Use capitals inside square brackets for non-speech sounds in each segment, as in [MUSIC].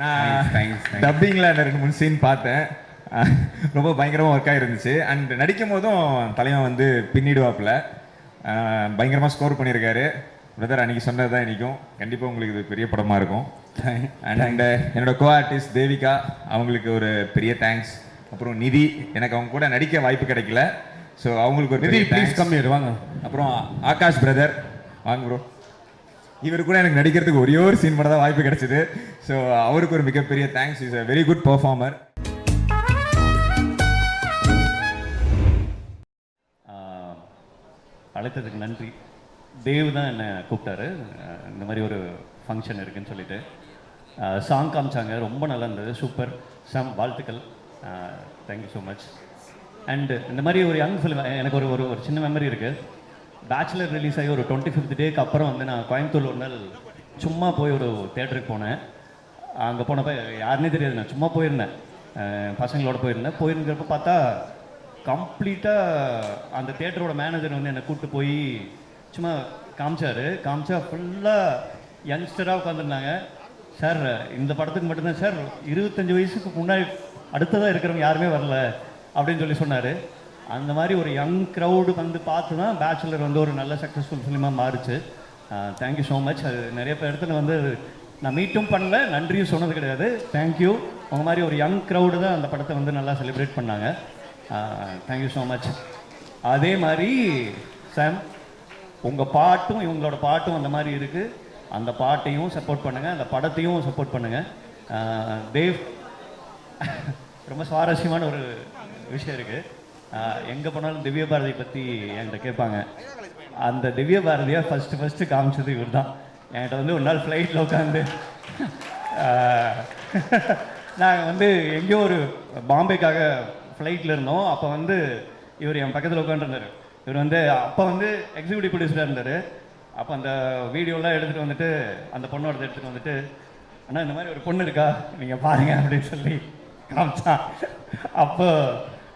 நான். டப்பிங்கில் ரெண்டு மூணு சீன் பார்த்தேன். [LAUGHS] ரொம்ப பயங்கரமாக ஒர்க் ஆகிருந்துச்சு அண்ட் நடிக்கும் போதும் தலைவன் வந்து பின்னிடுவாப்புல. அஹ் பயங்கரமா ஸ்கோர் பண்ணியிருக்காரு. பிரதர் அன்னைக்கு சொன்னது தான் இன்றைக்கும் கண்டிப்பாக உங்களுக்கு இது பெரிய படமாக இருக்கும். அண்ட் என்னோட கோ ஆர்டிஸ்ட் தேவிகா அவங்களுக்கு ஒரு பெரிய தேங்க்ஸ் அப்புறம் நிதி எனக்கு அவங்க கூட நடிக்க வாய்ப்பு கிடைக்கல. ஸோ அவங்களுக்கு ஒரு நிதி பெரிய ப்ளீஸ் thanks. கம் ஹியர் வாங்க. அப்புறம் ஆகாஷ் பிரதர் வாங்க ப்ரோ இவர் கூட எனக்கு நடிக்கிறதுக்கு ஒரே ஒரு சீன் மட்டும் தான் வாய்ப்பு கிடைச்சிது. ஸோ அவருக்கு ஒரு மிகப்பெரிய thanks is a very good performer அழைத்ததுக்கு நன்றி. தேவ் தான் என்னை கூப்பிட்டாரு. இந்த மாதிரி ஒரு ஃபங்க்ஷன் இருக்குன்னு சொல்லிட்டு. சாங் காமிச்சாங்க. ரொம்ப நல்லா இருந்தது. சூப்பர் சம் வாழ்த்துக்கள். Thank you so much and இந்த மாதிரி ஒரு யங் ஃபிலிம் எனக்கு ஒரு ஒரு ஒரு சின்ன மெமரி இருக்குது பேச்சுலர் ரிலீஸ் ஆகி ஒரு டுவெண்ட்டி ஃபிஃப்த் டேக்கு அப்புறம் வந்து நான் கோயம்புத்தூர் ஒரு நாள் சும்மா போய் ஒரு தேட்டருக்கு போனேன். அங்கே போனப்போ யாருன்னே தெரியாது. நான் சும்மா போயிருந்தேன். பசங்களோட போயிருந்தேன். போயிருந்தப்ப பார்த்தா கம்ப்ளீட்டாக அந்த தேட்டரோட மேனேஜர் வந்து என்னை கூப்பிட்டு போய் சும்மா காமிச்சார். காமிச்சா ஃபுல்லாக யங்ஸ்டராக உட்காந்துருந்தாங்க சார் இந்த படத்துக்கு மட்டும்தான் சார் இருபத்தஞ்சு வயசுக்கு முன்னாடி அடுத்ததாக இருக்கிறவங்க யாருமே வரல அப்படின்னு சொல்லி சொன்னார். அந்த மாதிரி ஒரு யங் க்ரௌடு வந்து பார்த்து தான் பேச்சுலர் வந்து ஒரு நல்ல சக்ஸஸ்ஃபுல் ஃபிலிமாக மாறுச்சு. தேங்க்யூ ஸோ மச் அது நிறைய பேர் இடத்துல வந்து நான் மீட்டும் பண்ணல நன்றியும் சொன்னது கிடையாது. தேங்க்யூ அவங்க மாதிரி ஒரு யங் க்ரௌடு தான் அந்த படத்தை வந்து நல்லா செலிப்ரேட் பண்ணாங்க. தேங்க்யூ ஸோ மச் அதே மாதிரி சாம் உங்கள் பாட்டும் இவங்களோட பாட்டும் அந்த மாதிரி இருக்குது அந்த பாட்டையும் சப்போர்ட் பண்ணுங்கள் அந்த படத்தையும் சப்போர்ட் பண்ணுங்கள் தேவ் ரொம்ப சுவாரஸ்யமான ஒரு விஷயம் இருக்குது எங்கே போனாலும் திவ்ய பாரதி பற்றி என்கிட்ட கேட்பாங்க. அந்த திவ்ய பாரதியை ஃபஸ்ட்டு ஃபஸ்ட்டு காமிச்சது இவர் தான் என்கிட்ட வந்து ஒரு நாள் ஃப்ளைட்டில் உட்காந்து நாங்கள் வந்து எங்கேயோ ஒரு பாம்பேக்காக ஃப்ளைட்டில் இருந்தோம். அப்போ வந்து இவர் என் பக்கத்தில் உட்காந்துருந்தார் இவர் வந்து அப்போ வந்து எக்ஸிக்யூட்டிவ் ப்ரொடியூசராக இருந்தார். அப்போ அந்த வீடியோலாம் எடுத்துகிட்டு வந்துட்டு அந்த பொண்ணோட எடுத்துகிட்டு வந்துட்டு ஆனால் இந்த மாதிரி ஒரு பொண்ணு இருக்கா? நீங்கள் பாருங்க அப்படின்னு சொல்லி காமிச்சான். அப்போ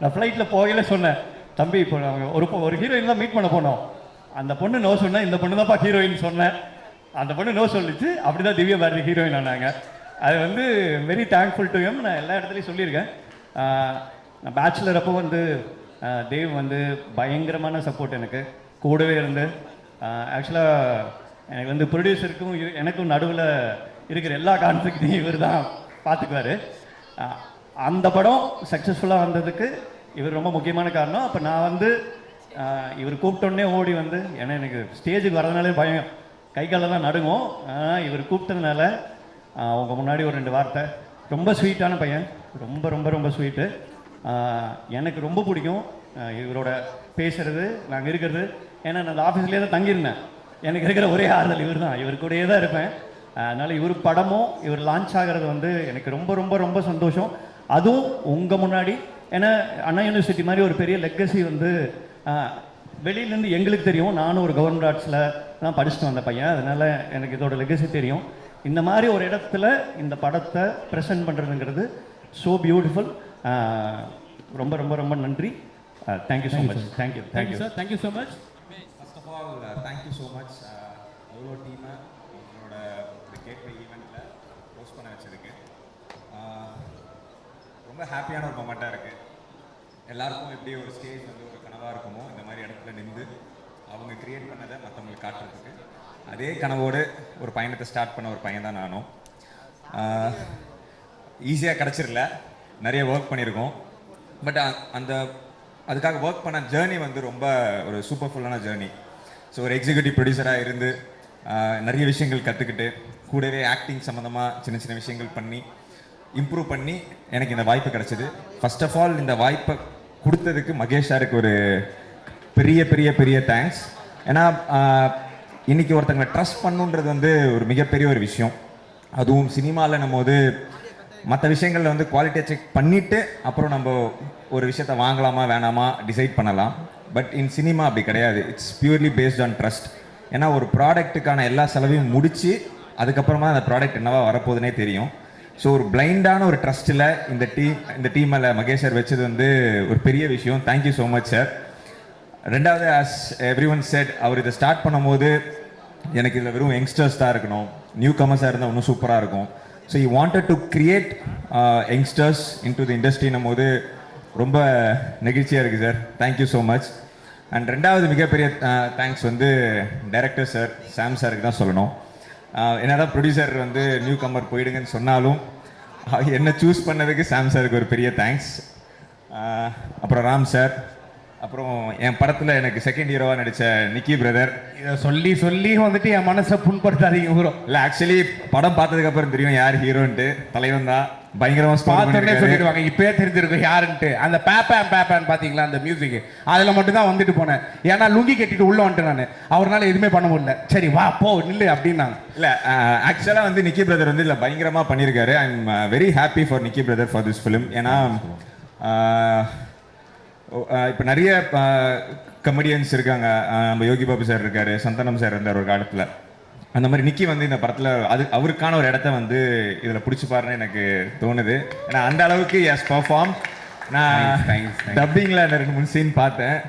நான் ஃப்ளைட்டில் போகல சொன்னேன் தம்பி இப்போ நாங்கள் ஒரு ஒரு ஹீரோயின் தான் மீட் பண்ண போனோம். அந்த பொண்ணு நோ சொன்னேன் இந்த பொண்ணு தான்ப்பா ஹீரோயின் சொன்னேன். அந்த பொண்ணு நோ சொல்லிச்சு அப்படி தான் திவ்யா பாரதி ஹீரோயின் ஆனாங்க. அது வந்து வெரி தேங்க்ஃபுல் டு எம் நான் எல்லா இடத்துலையும் சொல்லியிருக்கேன். நான் பேச்சுலர் அப்போ வந்து ஆஹ் தேவ் வந்து பயங்கரமான சப்போர்ட் எனக்கு. கூடவே இருந்து ஆக்சுவலாக எனக்கு வந்து ப்ரொடியூசருக்கும் எனக்கும் நடுவில் இருக்கிற எல்லா கான்ஃப்ளிக்டையும் இவர் தான் பார்த்துக்குவார் அந்த படம் சக்ஸஸ்ஃபுல்லாக வந்ததுக்கு இவர் ரொம்ப முக்கியமான காரணம். அப்போ நான் வந்து இவர் கூப்பிட்டோன்னே ஓடி வந்து ஏன்னா எனக்கு ஸ்டேஜுக்கு வரதுனாலே பயம். கை காலெல்லாம் நடுங்கும். ஆனால் இவர் கூப்பிட்டதுனால அவங்க முன்னாடி ஒரு ரெண்டு வார்த்தை. ரொம்ப ஸ்வீட்டான பையன். ரொம்ப ரொம்ப ரொம்ப ஸ்வீட்டு. எனக்கு ரொம்ப பிடிக்கும் இவரோட பேசுறது நாங்கள் இருக்கிறது. ஏன்னா நான் அந்த ஆஃபீஸ்லேயே தான் தங்கியிருந்தேன். எனக்கு இருக்கிற ஒரே ஆறுதல் இவர் தான். இவர் கூடயே தான் இருப்பேன். அதனால் இவர் படமும் இவர் லான்ச் ஆகிறது வந்து எனக்கு ரொம்ப ரொம்ப ரொம்ப சந்தோஷம். அதுவும் உங்கள் முன்னாடி ஏன்னா அண்ணா யூனிவர்சிட்டி மாதிரி ஒரு பெரிய லெக்கசி வந்து வெளியிலேருந்து எங்களுக்கு தெரியும். நானும் ஒரு கவர்மெண்ட் ஆர்ட்ஸில் தான் படிச்சுட்டு வந்த பையன். அதனால் எனக்கு இதோட லெகசி தெரியும். இந்த மாதிரி ஒரு இடத்துல இந்த படத்தை ப்ரெசென்ட் பண்ணுறதுங்கிறது ஸோ பியூட்டிஃபுல் ரொம்ப ரொம்ப ரொம்ப நன்றி. Thank you so much thank you thank you thank you sir thank you so much first of all thank you so much எவ்வளோ டீமை உங்களோட இந்த கேட்வே ஈவெண்ட்டில் போஸ்ட் பண்ண வச்சதுக்கு Uh, ரொம்ப ஹாப்பியான ஒரு மொமெண்ட்டாக இருக்குது எல்லாருக்கும் எப்படி ஒரு ஸ்டேஜ் வந்து ஒரு கனவாக இருக்குமோ இந்த மாதிரி இடத்துல நின்று அவங்க கிரியேட் பண்ணதை மற்றவங்களுக்கு காட்டுறதுக்கு. அதே கனவோடு ஒரு பயணத்தை ஸ்டார்ட் பண்ண ஒரு பையன் தான் நானும். ஈஸியாக கிடச்சிரல நிறைய ஒர்க் பண்ணியிருக்கோம். பட் அந்த அதுக்காக ஒர்க் பண்ண ஜேர்னி வந்து ரொம்ப ஒரு சூப்பர்ஃபுல்லான ஜேர்னி ஸோ ஒரு எக்ஸிக்யூட்டிவ் ப்ரொடியூசராக இருந்து நிறைய விஷயங்கள் கற்றுக்கிட்டு கூடவே ஆக்டிங் சம்மந்தமாக சின்ன சின்ன விஷயங்கள் பண்ணி இம்ப்ரூவ் பண்ணி எனக்கு இந்த வாய்ப்பு கிடைச்சது. ஃபர்ஸ்ட் ஆஃப் ஆல் இந்த வாய்ப்பை கொடுத்ததுக்கு மகேஷ் சாருக்கு ஒரு பெரிய பெரிய பெரிய தேங்க்ஸ் ஏன்னா இன்றைக்கி இன்னைக்கு ஒருத்தங்களை ட்ரஸ்ட் பண்ணுன்றது வந்து ஒரு மிகப்பெரிய ஒரு விஷயம். அதுவும் சினிமாவில் நம்ம வந்து மற்ற விஷயங்களில் வந்து குவாலிட்டியை செக் பண்ணிவிட்டு அப்புறம் நம்ம ஒரு விஷயத்த வாங்கலாமா வேணாமா டிசைட் பண்ணலாம். பட் இன் சினிமா அப்படி கிடையாது. It's purely based on trust ஏன்னா ஒரு ப்ராடக்ட்டுக்கான எல்லா செலவையும் முடித்து அதுக்கப்புறமா அந்த ப்ராடக்ட் என்னவா வரப்போகுதுனே தெரியும். ஸோ ஒரு பிளைண்டான ஒரு ட்ரஸ்ட்டில் இந்த டீம் இந்த டீமில் மகேஷ் சார் வச்சது வந்து ஒரு பெரிய விஷயம். Thank you so much sir ரெண்டாவது ஆஸ் எவ்ரி ஒன் செட் அவர் இதை ஸ்டார்ட் பண்ணும்போது எனக்கு இதில் வெறும் யங்ஸ்டர்ஸ் தான் இருக்கணும். நியூ கமர்ஸாக இருந்தால் இன்னும் சூப்பராக இருக்கும். So you wanted to create youngsters in to the இண்டஸ்ட்ரின்னும் போது ரொம்ப நெகிழ்ச்சியாக இருக்குது sir thank you so much and ரெண்டாவது மிகப்பெரிய uh, தேங்க்ஸ் வந்து டைரக்டர் சார் சாம் சாருக்கு தான் சொல்லணும். என்னதான் ப்ரொடியூசர் வந்து நியூ கம்மர் போயிடுங்கன்னு சொன்னாலும் என்னை சூஸ் பண்ணதுக்கு சாம் சாருக்கு ஒரு பெரிய தேங்க்ஸ் அப்புறம் ராம் சார் அப்புறம் என் படத்தில் எனக்கு செகண்ட் ஹீரோவாக நடித்த நிக்கி பிரதர் இதை சொல்லி சொல்லி வந்துட்டு என் மனசை புண்படுத்தாதீங்க ப்ரோ. இல்லை ஆக்சுவலி படம் பார்த்ததுக்கு அப்புறம் தெரியும் யார் ஹீரோன்ட்டு தலைவன் தான். பயங்கரமாக ஸ்கோர் பார்த்தோன்னே சொல்லிடுவாங்க இப்பயே தெரிஞ்சிருக்கும் யாருன்ட்டு. அந்த பேப்பேன் பேப்பேன் பாத்தீங்களா அந்த மியூசிக் அதுல மட்டும் தான் வந்துட்டு போனேன். ஏன்னா லுங்கி கட்டிட்டு உள்ள வந்துட்டேன் நான். அவர்னால எதுவுமே பண்ண முடியல. சரி வா போ நில்லு அப்படின்னாங்க. இல்ல ஆக்சுவலாக வந்து நிக்கி பிரதர் வந்து இல்லை பயங்கரமா பண்ணியிருக்காரு I am very happy for Nikki brother for this film ஏன்னா இப்போ நிறைய கமெடியன்ஸ் இருக்காங்க. நம்ம யோகி பாபு சார் இருக்காரு சந்தானம் சார் இருந்தார் ஒரு காலத்தில். அந்த மாதிரி நிக்கி வந்து இந்த படத்தில் அது அவருக்கான ஒரு இடத்த வந்து இதில் பிடிச்சிப்பாருன்னு எனக்கு தோணுது. ஏன்னா அந்த அளவுக்கு எஸ் பர்ஃபார்ம் நான். டப்பிங்கில் ரெண்டு மூணு சீன் பார்த்தேன்.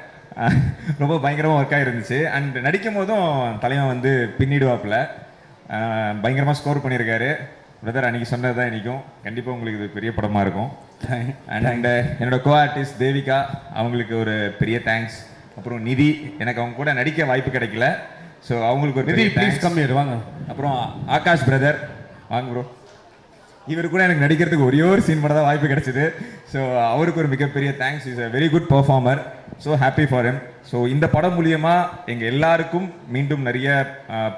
ரொம்ப பயங்கரமாக ஒர்க் ஆகிருந்துச்சு அண்ட் நடிக்கும் போதும் தலைவன் வந்து பின்னிடுவாப்புல. அஹ் பயங்கரமா ஸ்கோர் பண்ணியிருக்காரு. பிரதர் அன்னைக்கு சொன்னது தான் இன்றைக்கும் கண்டிப்பாக உங்களுக்கு இது பெரிய படமாக இருக்கும். அண்ட் என்னோட கோ ஆர்டிஸ்ட் தேவிகா அவங்களுக்கு ஒரு பெரிய தேங்க்ஸ் அப்புறம் நிதி எனக்கு அவங்க கூட நடிக்க வாய்ப்பு கிடைக்கல. ஸோ அவங்களுக்கு ஒரு நிதி ப்ளீஸ். கம்மி வாங்க. அப்புறம் ஆகாஷ் பிரதர் வாங்க ப்ரோ இவர் கூட எனக்கு நடிக்கிறதுக்கு ஒரே ஒரு சீன் மட்டும் தான் வாய்ப்பு கிடைச்சது. ஸோ அவருக்கு ஒரு மிகப்பெரிய thanks is a very good performer so happy for him. So இந்த படம் மூலியமா எங்கள் எல்லாருக்கும் மீண்டும் நிறைய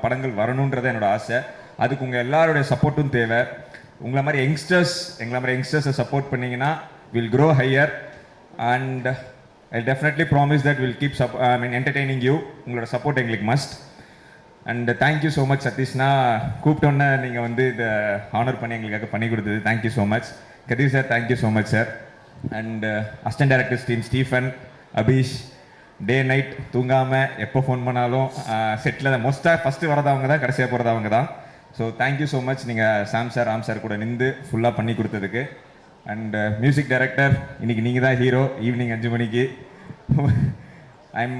படங்கள் வரணுன்றது என்னோட ஆசை. அதுக்கு உங்கள் எல்லாருடைய சப்போர்ட்டும் தேவை. உங்களை மாதிரி யங்ஸ்டர்ஸ் எங்களை மாதிரி யங்ஸ்டர்ஸை சப்போர்ட் பண்ணீங்கன்னா will grow higher and I definitely promise that will keep sub I mean entertaining you உங்களோட சப்போர்ட் எங்களுக்கு must and thank you so much சதீஷ்னா. கூப்பிட்டோன்னே நீங்கள் வந்து இதை ஆனர் பண்ணி எங்களுக்காக பண்ணி கொடுத்தது. Thank you so much Kathir sir thank you so much sir and assistant directors team Stephen Abheesh day night தூங்காமல் எப்போ ஃபோன் பண்ணாலும் uh, செட்டில் தான். மோஸ்ட்டாக ஃபஸ்ட்டு வரதவங்க தான் கடைசியாக போகிறதவங்க தான். So thank you so much நீங்கள் சாம் சார் ராம் சார் கூட நின்று ஃபுல்லாக பண்ணி கொடுத்ததுக்கு. அண்ட் மியூசிக் டைரக்டர் இன்னைக்கு நீங்கள் தான் ஹீரோ ஈவினிங் அஞ்சு மணிக்கு. I'm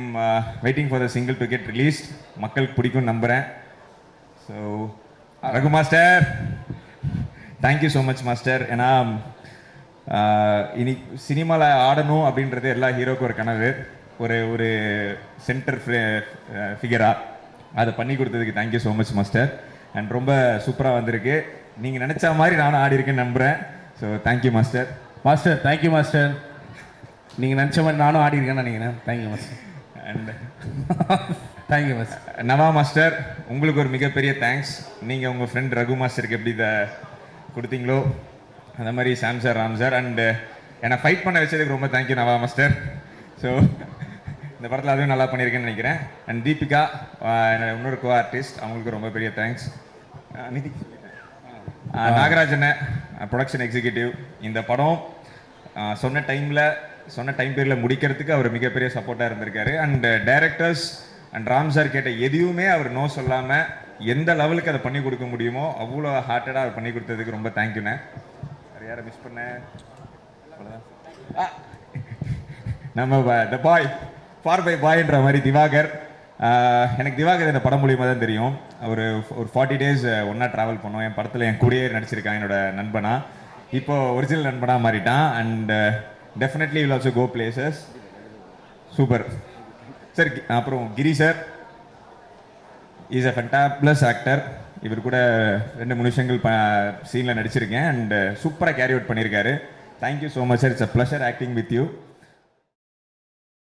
waiting for the single to get released மக்களுக்கு பிடிக்கும் நம்புகிறேன் so Raghu master thank you so much master ஏன்னா uh, இனி சினிமாவில் ஆடணும் அப்படின்றது எல்லா ஹீரோக்கும் ஒரு கனவு. ஒரு ஒரு சென்டர் ஃபிகராக uh, அதை பண்ணி கொடுத்ததுக்கு thank you so much master and ரொம்ப சூப்பராக வந்திருக்கு. நீங்கள் நினச்ச மாதிரி நானும் ஆடி இருக்கேன்னு நம்புகிறேன் so thank you master master thank you master நீங்கள் நினச்ச மாதிரி நானும் ஆடி இருக்கேன்னு நினைக்கிறேன். Thank you master and thank you master Nava master உங்களுக்கு ஒரு மிகப்பெரிய தேங்க்ஸ் நீங்கள் உங்கள் ஃப்ரெண்ட் ரகு மாஸ்டருக்கு எப்படி இதை கொடுத்தீங்களோ அந்த மாதிரி Sam sir Ram sir and என்னை ஃபைட் பண்ண வச்சதுக்கு ரொம்ப தேங்க்யூ நவா மாஸ்டர் ஸோ இந்த படத்தில் அதுவும் நல்லா பண்ணியிருக்கேன்னு நினைக்கிறேன். அண்ட் தீபிகா என்னோட இன்னொரு கோ ஆர்டிஸ்ட் அவங்களுக்கு ரொம்ப பெரிய தேங்க்ஸ் நிதி ஆஹ் நாகராஜனை ப்ரொடக்ஷன் எக்ஸிக்யூட்டிவ் இந்த படம் சொன்ன டைமில் சொன்ன டைம் பீரியடில் முடிக்கிறதுக்கு அவர் மிகப்பெரிய சப்போர்ட்டாக இருந்திருக்காரு. And directors and Ram sir கேட்ட எதையுமே அவர் நோ சொல்லாமல் எந்த லெவலுக்கு அதை பண்ணி கொடுக்க முடியுமோ அவ்வளோ ஹார்ட்டடாக அவர் பண்ணி கொடுத்ததுக்கு ரொம்ப தேங்க்யூண்ணே வேறு யாரை மிஸ் பண்ணேன் ஆ, நம்ம த பாய் ஃபார் பை பாய்ன்ற மாதிரி திவாகர். எனக்கு திவாகர் இந்த படம் மூலியமாக தான் தெரியும். ஒரு ஒரு ஃபார்ட்டி டேஸ் ஒன்றா ட்ராவல் பண்ணோம். என் படத்தில் என் கூடயே நடிச்சிருக்கான் என்னோட நண்பனா. இப்போ ஒரிஜினல் நண்பனாக மாறிட்டான். And definitely will also go places super sir அப்புறம் Giri sir is a fantabulous actor இவர் கூட ரெண்டு மூணு விஷயங்கள் ப சீனில் நடிச்சிருக்கேன். அண்ட் சூப்பராக கேரி அவுட் பண்ணியிருக்காரு. Thank you so much sir it's a pleasure acting with you